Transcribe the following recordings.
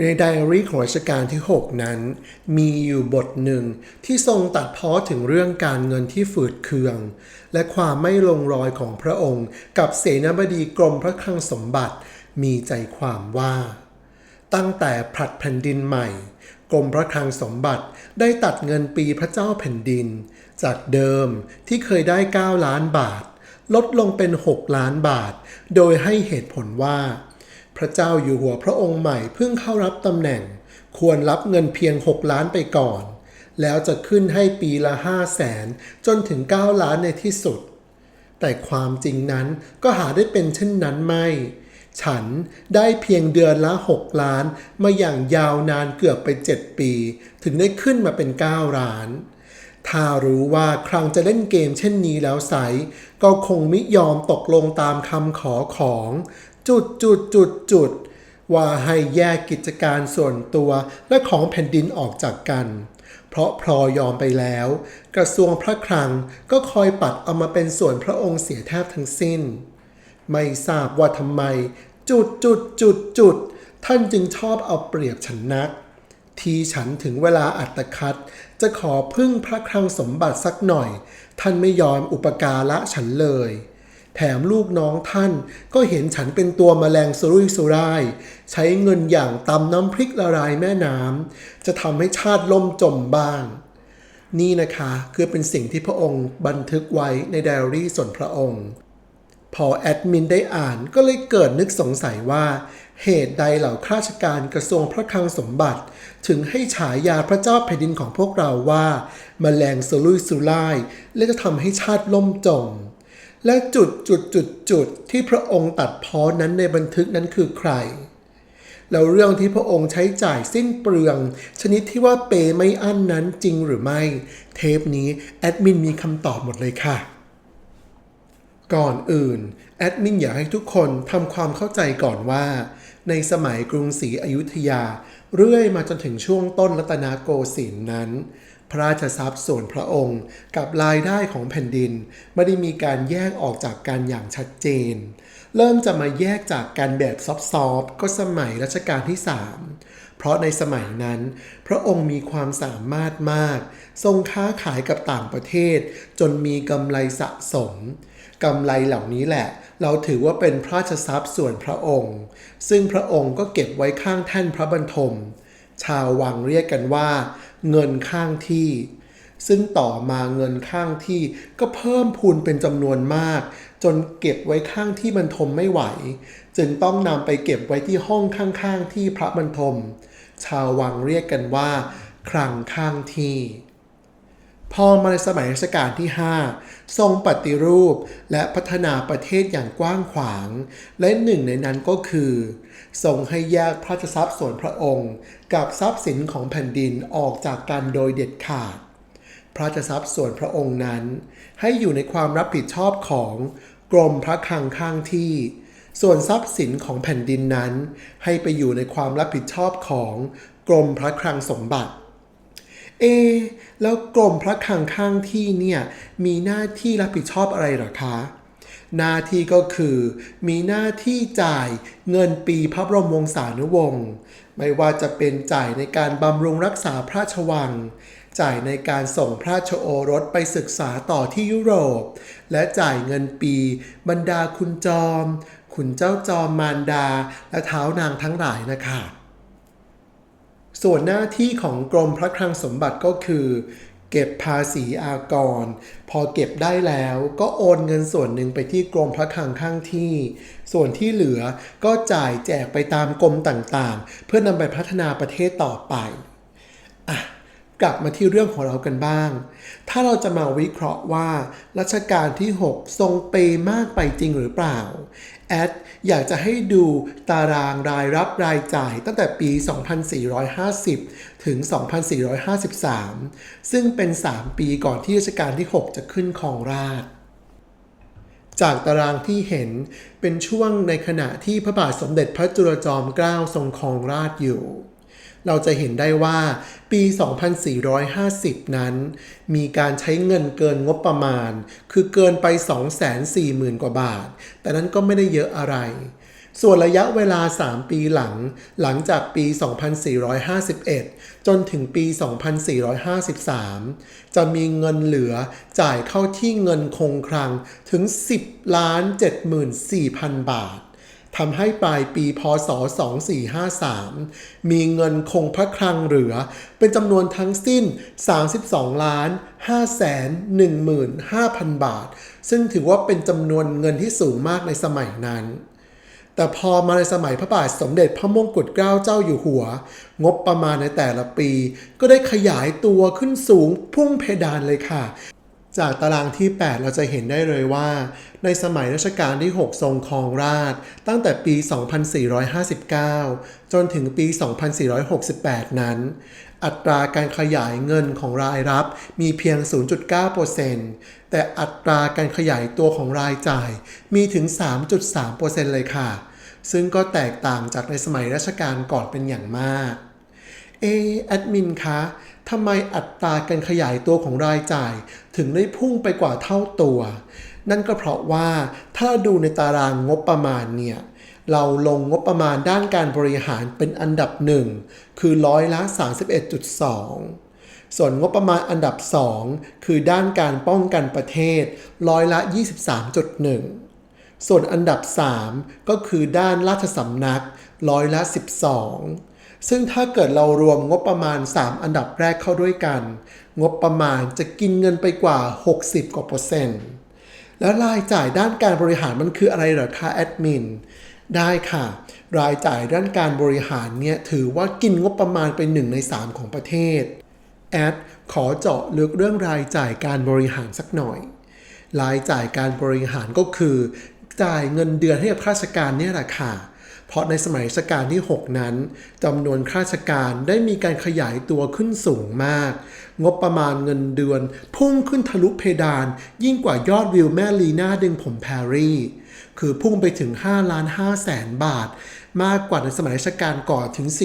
ในไดอารี่ของรัชกาลที่ 6 นั้น มีอยู่บทหนึ่งที่ทรงตัดพ้อถึงเรื่องการเงินที่ฝืดเคือง และความไม่ลงรอยของพระองค์ กับเสนาบดีกรมพระคลังสมบัติ มีใจความว่า ตั้งแต่ผลัดแผ่นดินใหม่ กรมพระคลังสมบัติได้ตัดเงินปีพระเจ้าแผ่นดิน จากเดิมที่เคยได้ 9 ล้านบาท ลดลงเป็น 6 ล้านบาท โดยให้เหตุผลว่า พระเจ้าอยู่หัวพระองค์ใหม่เพิ่งเข้ารับตำแหน่ง ควรรับเงินเพียง 6 ล้านไปก่อน แล้วจะขึ้นให้ปีละ5แสนจนถึง 9 ล้านในที่สุด แต่ความจริงนั้นก็หาได้เป็นเช่นนั้นไม่ ฉันได้เพียงเดือนละ 6 ล้านมาอย่างยาวนานเกือบไป 7 ปี ถึงได้ขึ้นมาเป็น 9 ล้านถ้ารู้ว่าครั้งจะเล่นเกมเช่นนี้แล้วไซก็คงมิยอมตกลงตามคำขอของ จุดจุดจุดจุดว่าให้แยกกิจการส่วนตัวและของแผ่นดินออกจากกัน เพราะพลอยอมไปแล้ว กระทรวงพระคลังก็คอยปัดเอามาเป็นส่วนพระองค์เสียแทบทั้งสิ้น ไม่ทราบว่าทำไม จุดจุดจุดจุดท่านจึงชอบเอาเปรียบฉันนัก ทีฉันถึงเวลาอัตคัดจะขอพึ่งพระคลังสมบัติสักหน่อย ท่านไม่ยอมอุปการะฉันเลย แถมลูกน้องท่านก็เห็นฉันเป็นตัวแมลงสุรุ่ยสุร่าย ใช้เงินอย่างตำน้ำพริกละลายแม่น้ำจะทำให้ชาติล่มจมบ้าง นี่นะคะคือเป็นสิ่งที่พระองค์บันทึกไว้ในไดอารี่ส่วนพระองค์ พอแอดมินได้อ่านก็เลยเกิดนึกสงสัยว่า เหตุใดเหล่าข้าราชการกระทรวงพระคลังสมบัติ ถึงให้ฉายาพระเจ้าแผ่นดินของพวกเราว่ามาแมลงสุรุ่ยสุร่าย และจะทำให้ชาติล่มจม และจุดจุดจุดจุดที่พระองค์ตัดพ้อนั้นในบันทึกนั้นคือใคร แล้วเรื่องที่พระองค์ใช้จ่ายสิ้นเปลือง ชนิดที่ว่าเปไม่อั้นนั้นจริงหรือไม่ เทปนี้แอดมินมีคำตอบหมดเลยค่ะ ก่อนอื่นแอดมินอยากให้ทุกคนทำความเข้าใจก่อนว่า ในสมัยกรุงศรีอยุธยา เรื่อยมาจนถึงช่วงต้นรัตนโกสินทร์นั้น ระราชทรัพย์ส่วนพระองค์ กับรายได้ของแผ่นดิน ไม่ได้มีการแยกออกจากกันอย่างชัดเจน เริ่มจะมาแยกจากกันแบบซอฟๆก็สมัยรัชกาลที่ 3 เพราะในสมัยนั้น พระองค์มีความสามารถมาก ทรงค้าขายกับต่างประเทศ จนมีกำไรสะสมกำไรเหล่านี้แหละ เราถือว่าเป็นพระราชทรัพย์ส่วนพระองค์ ซึ่งพระองค์ก็เก็บไว้ข้างแท่นพระบรรทม ชาววังเรียกกันว่า เงินข้างที่ ซึ่งต่อมาเงินข้างที่ก็เพิ่มพูนเป็นจำนวนมาก จนเก็บไว้ข้างที่บรรทมไม่ไหว จึงต้องนำไปเก็บไว้ที่ห้องข้างๆที่พระบรรทม ชาววังเรียกกันว่า คลังข้างที่ พอมาในสมัยรัชกาลที่ 5 ทรงปฏิรูปและพัฒนาประเทศอย่างกว้างขวาง และหนึ่งในนั้นก็คือ ทรงให้แยกพระราชทรัพย์ส่วนพระองค์ กับทรัพย์สินของแผ่นดินออกจากกันโดยเด็ดขาด พระราชทรัพย์ส่วนพระองค์นั้น ให้อยู่ในความรับผิดชอบของกรมพระคลังข้างที่ส่วนทรัพย์สินของแผ่นดินนั้น ให้ไปอยู่ในความรับผิดชอบของกรมพระคลังสมบัติ เอะแล้วกรมพระคลังข้างที่เนี่ย มีหน้าที่รับผิดชอบอะไรหรอคะ หน้าที่ก็คือ มีหน้าที่จ่ายเงินปีพระบรมวงศานุวงศ์ไม่ว่าจะเป็นจ่ายในการบำรุงรักษาพระราชวัง จ่ายในการส่งพระราชโอรสไปศึกษาต่อที่ยุโรป และจ่ายเงินปีบรรดาคุณจอม คุณเจ้าจอมมารดา และเท้านางทั้งหลายนะคะ ส่วนหน้าที่ของกรมพระคลังสมบัติก็คือ เก็บภาษีอากร พอเก็บได้แล้วก็โอนเงินส่วนหนึ่งไปที่กรมพระคลังข้างที่ ส่วนที่เหลือก็จ่ายแจกไปตามกรมต่างๆ เพื่อนำไปพัฒนาประเทศต่อไปอะกลับมาที่เรื่องของเรากันบ้าง ถ้าเราจะมาวิเคราะห์ว่ารัชกาลที่ 6 ทรงเปย์มากไปจริงหรือเปล่า แอดอยากจะให้ดูตารางรายรับรายจ่ายตั้งแต่ปี 2450 ถึง 2453 ซึ่งเป็น 3 ปีก่อนที่รัชกาลที่ 6 จะขึ้นครองราชจากตารางที่เห็นเป็นช่วงในขณะที่พระบาทสมเด็จพระจุลจอมเกล้าทรงครองราชอยู่ เราจะเห็นได้ว่าปี 2450 นั้น มีการใช้เงินเกินงบประมาณ คือเกินไป 240,000 กว่าบาท แต่นั้นก็ไม่ได้เยอะอะไร ส่วนระยะเวลา 3 ปีหลัง หลังจากปี 2451 จนถึงปี 2453 จะมีเงินเหลือจ่ายเข้าที่เงินคงคลังถึง 10 ล้าน 74,000 บาท ทำให้ปลายปีพศ 2453 มีเงินคงพระคลังเหลือ เป็นจำนวนทั้งสิ้น 32 ล้าน5แสน15,000 บาท ซึ่งถือว่าเป็นจำนวนเงินที่สูงมากในสมัยนั้นแต่พอมาในสมัยพระบาทสมเด็จพระมงกุฎเกล้าเจ้าอยู่หัว งบประมาณในแต่ละปี ก็ได้ขยายตัวขึ้นสูงพุ่งเพดานเลยค่ะ จากตารางที่ 8 เราจะเห็นได้เลยว่า ในสมัยรัชกาลที่ 6 ทรงครองราช ตั้งแต่ปี 2459 จนถึงปี 2468 นั้น อัตราการขยายเงินของรายรับมีเพียง 0.9%แต่อัตราการขยายตัวของรายจ่ายมีถึง 3.3%เลยค่ะ ซึ่งก็แตกต่างจากในสมัยรัชกาลก่อนเป็นอย่างมาก เอแอดมินคะ ทำไมอัตราการขยายตัวของรายจ่าย ถึงได้พุ่งไปกว่าเท่าตัว นั่นก็เพราะว่าถ้าดูในตารางงบประมาณเนี่ยเราลงงบประมาณด้านการบริหารเป็นอันดับหนึ่งคือร้อยละ 31.2 ส่วนงบประมาณอันดับ 2 คือด้านการป้องกันประเทศร้อยละ 23.1 ส่วนอันดับ 3 ก็คือด้านราชสำนักร้อยละ 12 ซึ่งถ้าเกิดเรารวมงบประมาณ 3 อันดับแรกเข้าด้วยกัน งบประมาณจะกินเงินไปกว่า 60 กว่าเปอร์เซ็นต์ แล้วรายจ่ายด้านการบริหารมันคืออะไรเหรอคะแอดมิน ได้ค่ะ รายจ่ายด้านการบริหารเนี่ยถือว่ากินงบประมาณเป็นหนึ่งใน 3 ของประเทศ แอดขอเจาะลึกเรื่องรายจ่ายการบริหารสักหน่อย รายจ่ายการบริหารก็คือ จ่ายเงินเดือนให้กับข้าราชการเนี่ยแหละค่ะ ราะในสมัยรัชกาลที่ 6 นั้นจำนวนข้าราชการได้มีการขยายตัวขึ้นสูงมาก งบประมาณเงินเดือน พุ่งขึ้นทะลุเพดาน ยิ่งกว่ายอดวิวแม่ลีน่าดึงผมแพรรี่ คือพุ่งไปถึง5ล้าน5แสนบาท มากกว่าในสมัยรัชกาลก่อนถึง 44%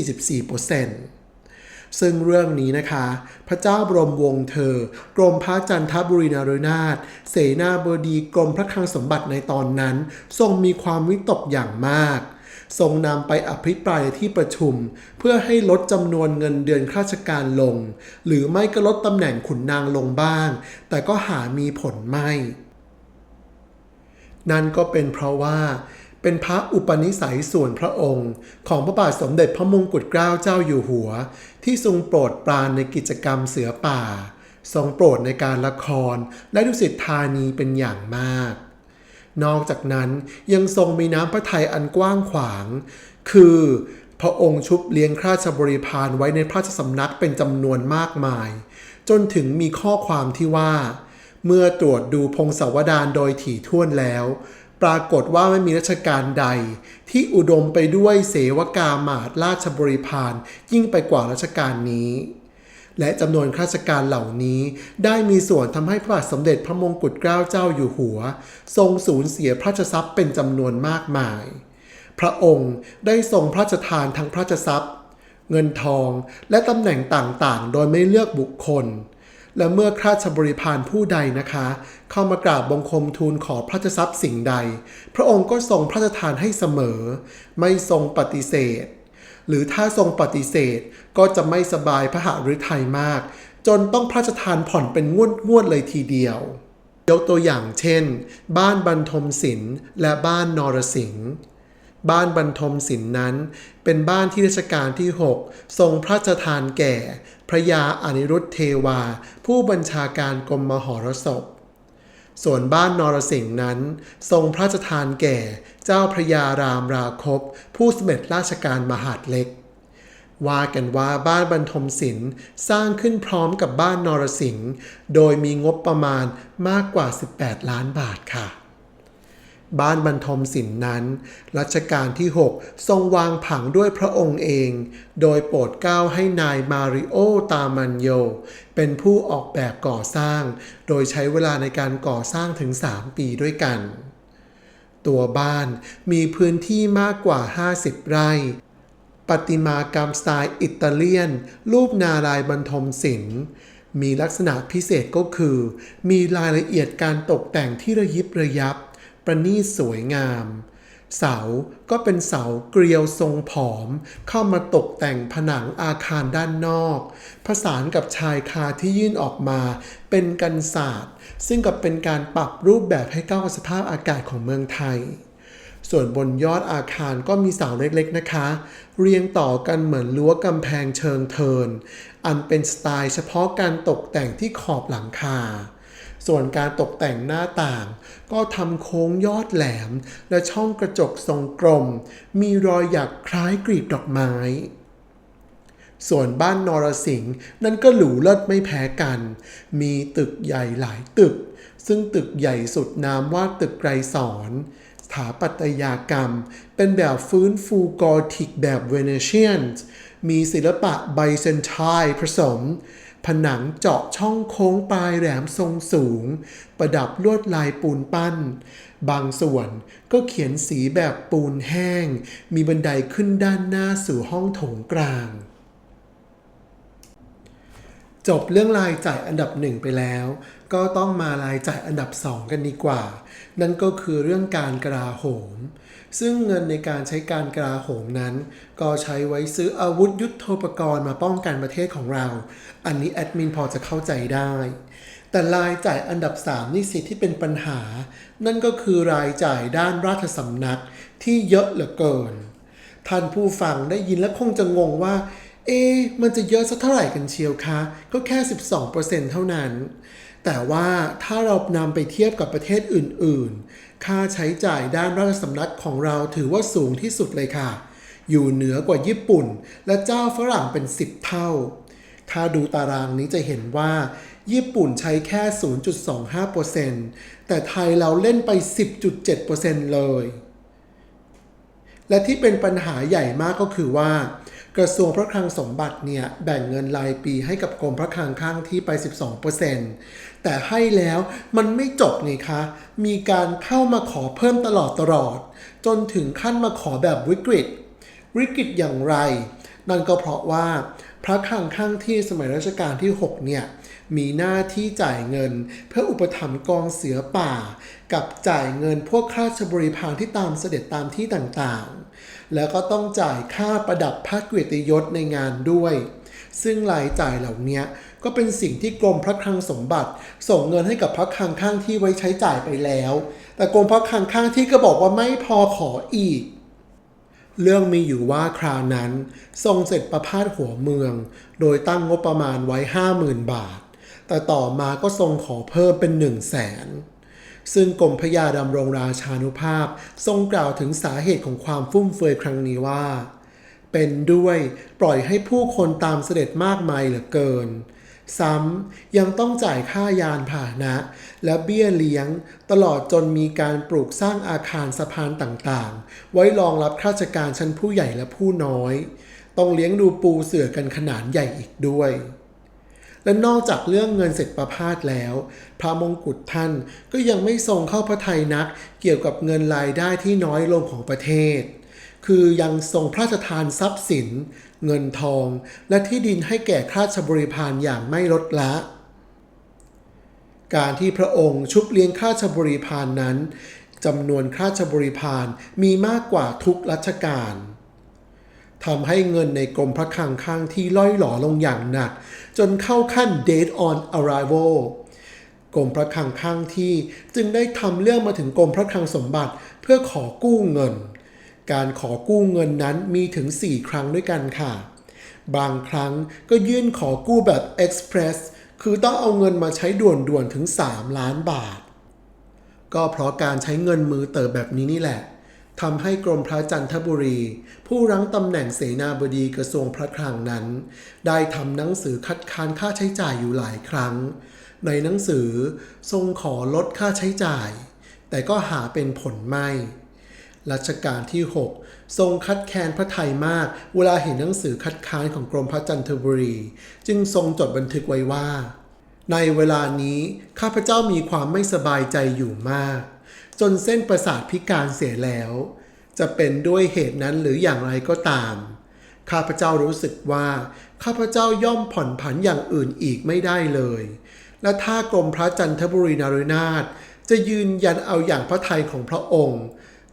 ซึ่งเรื่องนี้นะคะ พระเจ้าบรมวงศ์เธอ กรมพระจันทบุรีนารนาถเสนาบดีกรมพระคลังสมบัติในตอนนั้น ทรงมีความวิตกอย่างมาก ทรงนำไปอภิปรายในที่ประชุม เพื่อให้ลดจำนวนเงินเดือนข้าราชการลง หรือไม่ก็ลดตำแหน่งขุนนางลงบ้าง แต่ก็หามีผลไม่ นั่นก็เป็นเพราะว่าเป็นพระอุปนิสัยส่วนพระองค์ ของพระบาทสมเด็จพระมงกุฎเกล้าเจ้าอยู่หัว ที่ทรงโปรดปรานในกิจกรรมเสือป่า ทรงโปรดในการละครและดุสิตธานีเป็นอย่างมาก นอกจากนั้นยังทรงมีน้ำพระทัยอันกว้างขวาง คือพระองค์ชุบเลี้ยงราชบริพารไว้ในพระราชสำนักเป็นจำนวนมากมาย จนถึงมีข้อความที่ว่า เมื่อตรวจดูพงศาวดารโดยถี่ถ้วนแล้ว ปรากฏว่าไม่มีราชการใด ที่อุดมไปด้วยเสวกามาตราชบริพารยิ่งไปกว่าราชการนี้ และจำนวนข้าราชการเหล่านี้ ได้มีส่วนทำให้พระบาทสมเด็จพระมงกุฎเกล้าเจ้าอยู่หัว ทรงสูญเสียพระราชทรัพย์เป็นจำนวนมากมาย พระองค์ได้ทรงพระราชทานทั้งพระราชทรัพย์ เงินทองและตำแหน่งต่างๆ โดยไม่เลือกบุคคล และเมื่อข้าราชบริพารผู้ใดนะคะ เข้ามากราบบังคมทูลขอพระราชทรัพย์สิ่งใด พระองค์ก็ทรงพระราชทานให้เสมอ ไม่ทรงปฏิเสธ หรือถ้าทรงปฏิเสธก็จะไม่สบายพระหฤทัยมาก จนต้องพระราชทานผ่อนเป็นงวดงวดๆเลยทีเดียวยกตัวอย่างเช่น บ้านบรรทมศิลป์และบ้านนรสิงห์บ้านบรรทมศิลป์นั้น เป็นบ้านที่รัชกาลที่ 6 ทรงพระราชทานแก่ พระยาอนิรุทธเทวา ผู้บัญชาการกรมมหรสพ ส่วนบ้านนรสิงห์นั้น ทรงพระราชทานแก่เจ้าพระยารามราคบ ผู้สมเด็จราชการมหาดเล็ก ว่ากันว่าบ้านบรรทมศิลป์สร้างขึ้นพร้อมกับบ้านนรสิงห์โดยมีงบประมาณมากกว่า 18 ล้านบาทค่ะ บ้านบรรทมศิลป์นั้น รัชกาลที่ 6 ทรงวางผังด้วยพระองค์เอง โดยโปรดเกล้าให้นายมาริโอ ตามันโย เป็นผู้ออกแบบก่อสร้าง โดยใช้เวลาในการก่อสร้างถึง 3 ปีด้วยกัน ตัวบ้านมีพื้นที่มากกว่า 50 ไร่ประติมากรรมสไตล์อิตาเลียน รูปนารายบรรทมศิลป์มีลักษณะพิเศษก็คือ มีรายละเอียดการตกแต่งที่ระยิบระยับ ประณีตสวยงาม เสาก็เป็นเสาเกลียวทรงผอม เข้ามาตกแต่งผนังอาคารด้านนอก ผสานกับชายคาที่ยื่นออกมาเป็นกันศาสตร์ ซึ่งกับเป็นการปรับรูปแบบให้เข้ากับสภาพอากาศของเมืองไทยส่วนบนยอดอาคารก็มีเสาเล็กๆนะคะ เรียงต่อกันเหมือนรั้วกำแพงเชิงเทิน อันเป็นสไตล์เฉพาะการตกแต่งที่ขอบหลังคา ส่วนการตกแต่งหน้าต่าง ก็ทำโค้งยอดแหลม และช่องกระจกทรงกลม มีรอยหยักคล้ายกลีบดอกไม้ ส่วนบ้านนรสิงห์นั่นก็หรูเลิศไม่แพ้กัน มีตึกใหญ่หลายตึก ซึ่งตึกใหญ่สุดนามว่าตึกไกรสอนสถาปัตยกรรม เป็นแบบฟื้นฟูกอธิกแบบเวเนเชียน มีศิลปะไบเซนไทน์ผสม ผนังเจาะช่องโค้งปลายแหลมทรงสูง ประดับลวดลายปูนปั้น บางส่วนก็เขียนสีแบบปูนแห้ง มีบันไดขึ้นด้านหน้าสู่ห้องโถงกลาง จบเรื่องรายจ่ายอันดับหนึ่งไปแล้ว ก็ต้องมารายจ่ายอันดับสองกันดีกว่า นั่นก็คือเรื่องการกราโหม ซึ่งเงินในการใช้การกราโหมนั้น ก็ใช้ไว้ซื้ออาวุธยุทโธปกรณ์มาป้องกันประเทศของเรา อันนี้แอดมินพอจะเข้าใจได้ แต่รายจ่ายอันดับ 3 นี่สิที่เป็นปัญหา นั่นก็คือรายจ่ายด้านราชสำนักที่เยอะเหลือเกิน ท่านผู้ฟังได้ยินแล้วคงจะงงว่า เอ๊มันจะเยอะสักเท่าไหร่กันเชียวคะ ก็แค่ 12%เท่านั้นแต่ว่าถ้าเรานำไปเทียบกับประเทศอื่นๆ ค่าใช้จ่ายด้านราชสำนักของเราถือว่าสูงที่สุดเลยค่ะ อยู่เหนือกว่าญี่ปุ่น และเจ้าฝรั่งเป็น 10 เท่า ถ้าดูตารางนี้จะเห็นว่า ญี่ปุ่นใช้แค่ 0.25%แต่ไทยเราเล่นไป 10.7%เลย และที่เป็นปัญหาใหญ่มากก็คือว่า กระทรวงพระคลังสมบัติเนี่ยแบ่งเงินรายปีให้กับกรมพระคลังข้างที่ไป 12%แต่ให้แล้วมันไม่จบไงคะ มีการเข้ามาขอเพิ่มตลอดตลอด จนถึงขั้นมาขอแบบวิกฤต วิกฤตอย่างไร นั่นก็เพราะว่าพระคลังข้างที่สมัยรัชกาลที่ 6 เนี่ย มีหน้าที่จ่ายเงิน เพื่ออุปถัมภ์กองเสือป่า กับจ่ายเงินพวกข้าราชบริพารที่ตามเสด็จตามที่ต่างๆ แล้วก็ต้องจ่ายค่าประดับพระเกียรติยศในงานด้วย ซึ่งรายจ่ายเหล่านี้ก็เป็นสิ่งที่กรมพระคลังสมบัติ ส่งเงินให้กับพระคลังข้างที่ไว้ใช้จ่ายไปแล้ว แต่กรมพระคลังข้างที่ก็บอกว่าไม่พอขออีกเรื่องมีอยู่ว่าคราวนั้น ทรงเสร็จประพาสหัวเมือง โดยตั้งงบประมาณไว้50,000บาท แต่ต่อมาก็ทรงขอเพิ่มเป็น1 0 0 0 0แสนซึ่งกรมพระยาดำรงราชานุภาพ ทรงกล่าวถึงสาเหตุของความฟุ่มเฟือยครั้งนี้ว่า เป็นด้วยปล่อยให้ผู้คนตามเสด็จมากมายเหลือเกิน ซ้ำยังต้องจ่ายค่ายานพาหนะ และเบี้ยเลี้ยง ตลอดจนมีการปลูกสร้างอาคารสะพานต่างๆ ไว้รองรับข้าราชการชั้นผู้ใหญ่และผู้น้อย ต้องเลี้ยงดูปูเสือกันขนาดใหญ่อีกด้วย และนอกจากเรื่องเงินเสร็จประพาสแล้ว พระมงกุฎท่านก็ยังไม่ทรงเข้าพระทัยนัก เกี่ยวกับเงินรายได้ที่น้อยลงของประเทศ คือยังทรงพระราชทานทรัพย์สิน เงินทอง และที่ดินให้แก่ข้าราชบริพารอย่างไม่ลดละการที่พระองค์ชุบเลี้ยงข้าราชบริพารนั้นจำนวนข้าราชบริพารมีมากกว่าทุกรัชกาล ทำให้เงินในกรมพระคลังข้างที่ล่อยหลอลงอย่างหนัก จนเข้าขั้น date on arrival กรมพระคลังข้างที่จึงได้ทำเรื่องมาถึงกรมพระคลังสมบัติเพื่อขอกู้เงิน การขอกู้เงินนั้นมีถึง 4 ครั้งด้วยกันค่ะ บางครั้งก็ยื่นขอกู้แบบ Express คือต้องเอาเงินมาใช้ด่วนๆถึง 3 ล้านบาท ก็เพราะการใช้เงินมือเติบแบบนี้นี่แหละ ทำให้กรมพระจันทบุรี ผู้รั้งตำแหน่งเสนาบดีกระทรวงพระคลังนั้น ได้ทำหนังสือคัดค้านค่าใช้จ่ายอยู่หลายครั้ง ในหนังสือทรงขอลดค่าใช้จ่าย แต่ก็หาเป็นผลไม่ รัชกาลที่ 6 ทรงคัดแค้นพระไทยมาก เวลาเห็นหนังสือคัดค้านของกรมพระจันทบุรี จึงทรงจดบันทึกไว้ว่า ในเวลานี้ข้าพเจ้ามีความไม่สบายใจอยู่มาก จนเส้นประสาทพิการเสียแล้ว จะเป็นด้วยเหตุนั้นหรืออย่างไรก็ตาม ข้าพเจ้ารู้สึกว่า ข้าพเจ้าย่อมผ่อนผันอย่างอื่นอีกไม่ได้เลย และถ้ากรมพระจันทบุรีนารุนาถจะยืนยันเอาอย่างพระทัยของพระองค์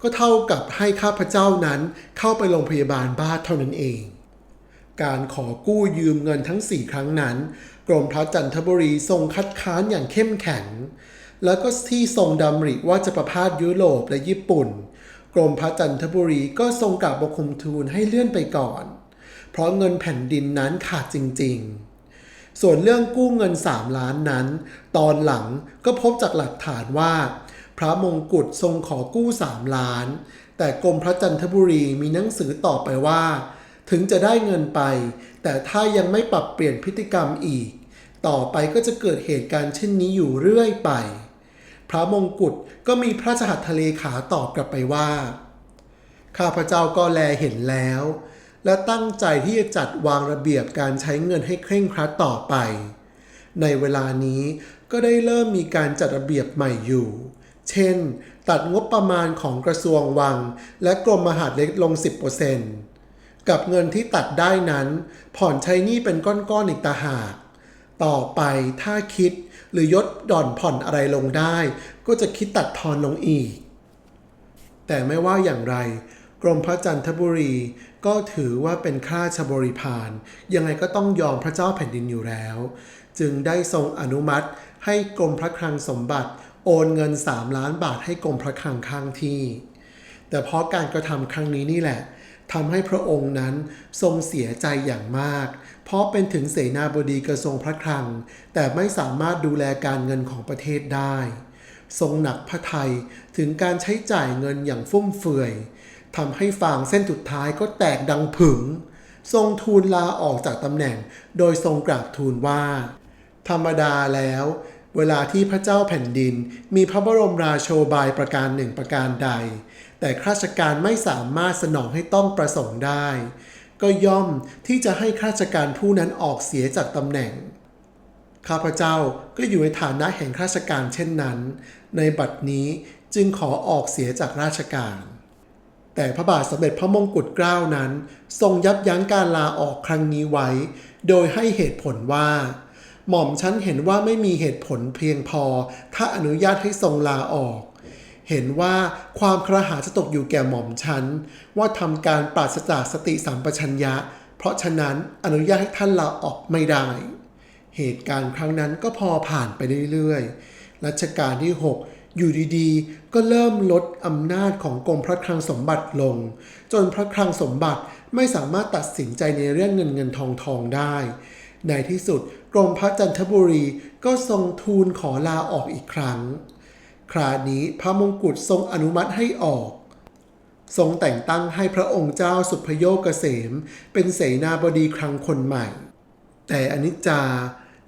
ก็เท่ากับให้ข้าพเจ้านั้นเข้าไปโรงพยาบาลบ้านเท่านั้นเอง การขอกู้ยืมเงินทั้ง4ครั้งนั้น กรมพระจันทบุรีทรงคัดค้านอย่างเข้มแข็ง แล้วก็ที่ทรงดำริว่าจะประพาสยุโรปและญี่ปุ่น กรมพระจันทบุรีก็ทรงกราบบังคมทูลให้เลื่อนไปก่อน เพราะเงินแผ่นดินนั้นขาดจริง ๆ ส่วนเรื่องกู้เงิน 3 ล้านนั้น ตอนหลังก็พบจากหลักฐานว่า พระมงกุฎทรงขอกู้ 3 ล้าน แต่กรมพระจันทบุรีมีหนังสือตอบไปว่า ถึงจะได้เงินไป แต่ถ้ายังไม่ปรับเปลี่ยนพฤติกรรมอีกต่อไปก็จะเกิดเหตุการณ์เช่นนี้อยู่เรื่อยไป พระมงกุฎก็มีพระราชหัตถเลขาตอบกลับไปว่า ข้าพเจ้าก็แลเห็นแล้ว และตั้งใจที่จะจัดวางระเบียบการใช้เงินให้เคร่งครัดต่อไป ในเวลานี้ก็ได้เริ่มมีการจัดระเบียบใหม่อยู่ เช่น ตัดงบประมาณของกระทรวงวัง และกรมมหาดเล็กลง 10%กับเงินที่ตัดได้นั้น ผ่อนใช้หนี้เป็นก้อนๆอีกตาหาก ต่อไปถ้าคิด หรือยดหย่อนผ่อนอะไรลงได้ ก็จะคิดตัดทอนลงอีก แต่ไม่ว่าอย่างไร กรมพระจันทบุรีก็ถือว่าเป็นข้าราชบริพารยังไงก็ต้องยอมพระเจ้าแผ่นดินอยู่แล้ว จึงได้ทรงอนุมัติให้กรมพระคลังสมบัติ โอนเงิน 3 ล้านบาทให้กรมพระคลังข้างที่ แต่เพราะการกระทำครั้งนี้นี่แหละ ทำให้พระองค์นั้นทรงเสียใจอย่างมาก เพราะเป็นถึงเสนาบดีกระทรวงพระคลัง แต่ไม่สามารถดูแลการเงินของประเทศได้ ทรงหนักพระทัยถึงการใช้จ่ายเงินอย่างฟุ่มเฟือยทำให้ฟางเส้นสุดท้ายก็แตกดังผึ่งทรงทูลลาออกจากตำแหน่ง โดยทรงกราบทูลว่า ธรรมดาแล้ว เวลาที่พระเจ้าแผ่นดิน มีพระบรมราโชบายประการหนึ่งประการใด แต่ข้าราชการไม่สามารถสนองให้ต้องประสงค์ได้ ก็ย่อมที่จะให้ข้าราชการผู้นั้นออกเสียจากตำแหน่ง ข้าพเจ้าก็อยู่ในฐานะแห่งข้าราชการเช่นนั้น ในบัดนี้จึงขอออกเสียจากราชการแต่พระบาทสมเด็จพระมงกุฎเกล้านั้น ทรงยับยั้งการลาออกครั้งนี้ไว้ โดยให้เหตุผลว่า หม่อมฉันเห็นว่าไม่มีเหตุผลเพียงพอ ถ้าอนุญาตให้ทรงลาออก เห็นว่าความครหาจะตกอยู่แก่หม่อมฉันว่าทำการปราศจากสติสัมปชัญญะ เพราะฉะนั้นอนุญาตให้ท่านลาออกไม่ได้ เหตุการณ์ครั้งนั้นก็พอผ่านไปเรื่อยๆรัชกาลที่ 6 อยู่ดีๆ ก็เริ่มลดอำนาจของกรมพระคลังสมบัติลง จนพระคลังสมบัติไม่สามารถตัดสินใจในเรื่องเงินเงินทองทองได้ ในที่สุดกรมพระจันทบุรีก็ทรงทูลขอลาออกอีกครั้ง คราวนี้พระมงกุฎทรงอนุมัติให้ออก ทรงแต่งตั้งให้พระองค์เจ้าสุภโยคเกษม เป็นเสนาบดีครั้งคนใหม่ แต่อนิจจา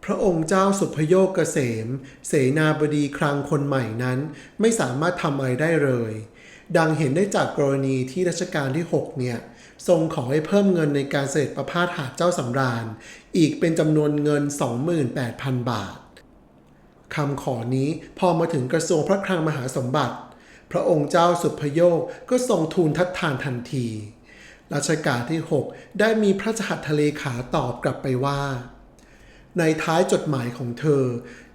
พระองค์เจ้าสุภโยคเกษม เสนาบดีครั้งคนใหม่นั้น ไม่สามารถทำอะไรได้เลย ดังเห็นได้จากกรณีที่รัชกาลที่ 6 เนี่ย ทรงขอให้เพิ่มเงินในการเสด็จประพาสหาดเจ้าสำราญ อีกเป็นจำนวนเงิน 28,000 บาทคำขอนี้พอมาถึงกระทรวงพระคลังมหาสมบัติ พระองค์เจ้าสุภโยคก็ทรงทูลทัดทานทันที รัชกาลที่ 6 ได้มีพระราชหัตถเลขาตอบกลับไปว่า ในท้ายจดหมายของเธอ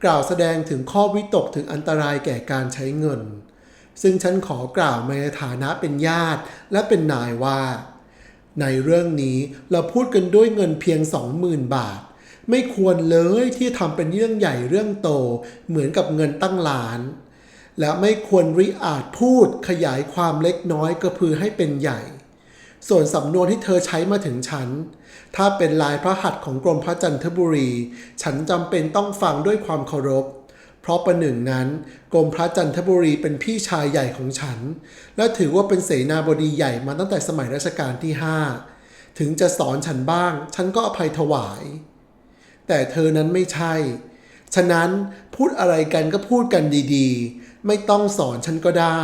กล่าวแสดงถึงข้อวิตกถึงอันตรายแก่การใช้เงิน ซึ่งฉันขอกล่าวในฐานะเป็นญาติและเป็นนายว่า ในเรื่องนี้เราพูดกันด้วยเงินเพียง 20,000 บาท ไม่ควรเลยที่ทำเป็นเรื่องใหญ่เรื่องโต เหมือนกับเงินตั้งล้าน และไม่ควรริอาจพูดขยายความเล็กน้อยกระพือให้เป็นใหญ่ ส่วนสำนวนที่เธอใช้มาถึงฉัน ถ้าเป็นลายพระหัตถ์ของกรมพระจันทบุรี ฉันจำเป็นต้องฟังด้วยความเคารพ เพราะประหนึ่งนั้นกรมพระจันทบุรีเป็นพี่ชายใหญ่ของฉัน และถือว่าเป็นเสนาบดีใหญ่มาตั้งแต่สมัยรัชกาลที่ 5 ถึงจะสอนฉันบ้าง ฉันก็อภัยถวาย แต่เธอนั้นไม่ใช่ ฉะนั้นพูดอะไรกันก็พูดกันดีๆ ไม่ต้องสอนฉันก็ได้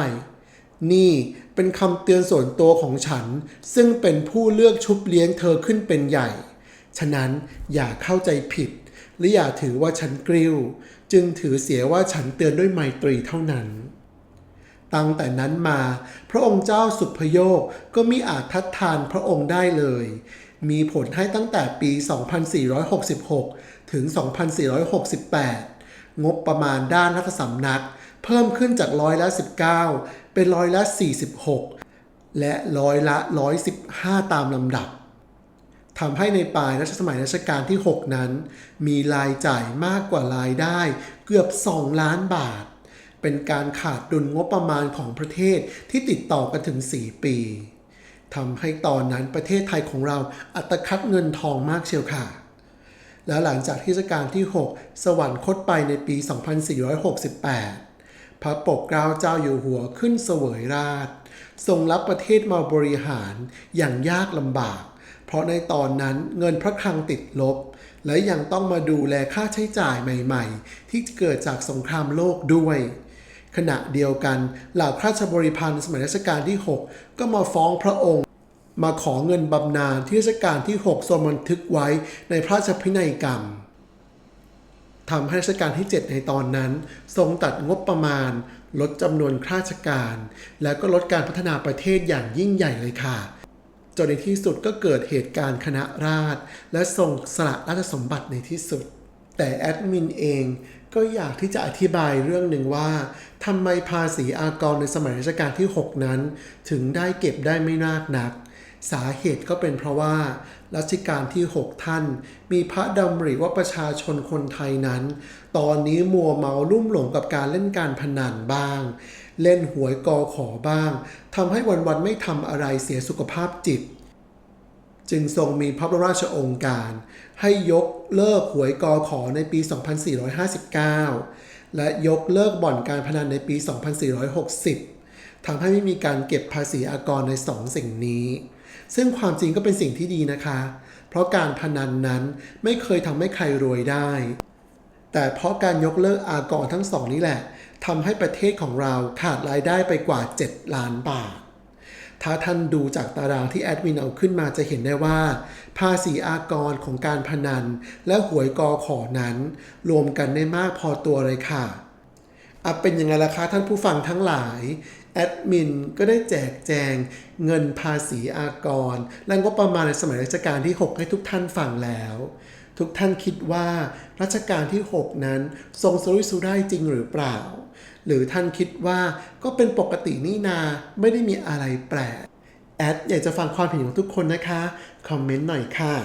นี่เป็นคำเตือนส่วนตัวของฉัน ซึ่งเป็นผู้เลือกชุบเลี้ยงเธอขึ้นเป็นใหญ่ ฉะนั้นอย่าเข้าใจผิด และอย่าถือว่าฉันกริ้ว จึงถือเสียว่าฉันเตือนด้วยไมตรีเท่านั้น ตั้งแต่นั้นมา พระองค์เจ้าสุภโยคก็มิอาจทัดทานพระองค์ได้เลย มีผลให้ตั้งแต่ปี 2466 ถึง 2468 งบประมาณด้านรัฐสำนัก เพิ่มขึ้นจากร้อยละ 19 เป็นเป็นร้อยละ 46 และร้อยละ 115 ตามลำดับ ทำให้ในปลายรัชสมัยรัชกาลที่ 6 นั้น มีรายจ่ายมากกว่ารายได้เกือบ 2 ล้านบาท เป็นการขาดดุลงบประมาณของประเทศที่ติดต่อกันถึง 4 ปีทำให้ตอนนั้นประเทศไทยของเราอัตคัดเงินทองมากเชียวค่ะ แล้วหลังจากที่รัชกาลที่ 6 สวรรคตไปในปี 2468 พระปกเกล้าเจ้าอยู่หัวขึ้นเสวยราชทรงรับประเทศมาบริหารอย่างยากลำบาก เพราะในตอนนั้นเงินพระคลังติดลบ และยังต้องมาดูแลค่าใช้จ่ายใหม่ๆ ที่เกิดจากสงครามโลกด้วย ขณะเดียวกันเหล่าข้าราชบริพารสมัยรัชกาลที่ 6 ก็มาฟ้องพระองค์ มาขอเงินบำนาญที่รัชกาลที่ 6 ทรงบันทึกไว้ในพระราชพินัยกรรมทำให้รัชกาลที่ 7 ในตอนนั้น ทรงตัดงบประมาณ ลดจำนวนข้าราชการ แล้วก็ลดการพัฒนาประเทศอย่างยิ่งใหญ่เลยค่ะ จนในที่สุดก็เกิดเหตุการณ์คณะราษฎรและทรงสละราชสมบัติในที่สุด แต่แอดมินเองก็อยากที่จะอธิบายเรื่องหนึ่งว่าทำไมภาษีอากรในสมัยรัชกาลที่ 6 นั้น ถึงได้เก็บได้ไม่มากนัก สาเหตุก็เป็นเพราะว่ารัชกาลที่ 6 ท่าน มีพระดำริว่าประชาชนคนไทยนั้น ตอนนี้มัวเมาลุ่มหลงกับการเล่นการพนันบ้าง เล่นหวยกอขอบ้างทำให้วันๆไม่ทำอะไรเสียสุขภาพจิต จึงทรงมีพระบรมราชโองการ ให้ยกเลิกหวยกอขอในปี 2459 และยกเลิกบ่อนการพนันในปี 2460 ทำให้ไม่มีการเก็บภาษีอากรในสองสิ่งนี้ ซึ่งความจริงก็เป็นสิ่งที่ดีนะคะ เพราะการพนันนั้นไม่เคยทำให้ใครรวยได้ แต่เพราะการยกเลิกอากรทั้งสองนี้แหละทำให้ประเทศของเราขาดรายได้ไปกว่า 7 ล้านบาท ถ้าท่านดูจากตารางที่แอดมินเอาขึ้นมาจะเห็นได้ว่า ภาษีอากรของการพนัน และหวยกอขอนั้น รวมกันได้มากพอตัวเลยค่ะอะเป็นยังไงล่ะคะท่านผู้ฟังทั้งหลาย แอดมินก็ได้แจกแจงเงินภาษีอากร และงบประมาณในสมัยรัชกาลที่ 6 ให้ทุกท่านฟังแล้ว ทุกท่านคิดว่ารัชกาลที่ 6 นั้น ทรงสรุยสุร่ายจริงหรือเปล่า หรือท่านคิดว่าก็เป็นปกตินี่นาไม่ได้มีอะไรแปลกแอดอยากจะฟังความเห็นของทุกคนนะคะ คอมเมนต์หน่อยค่ะ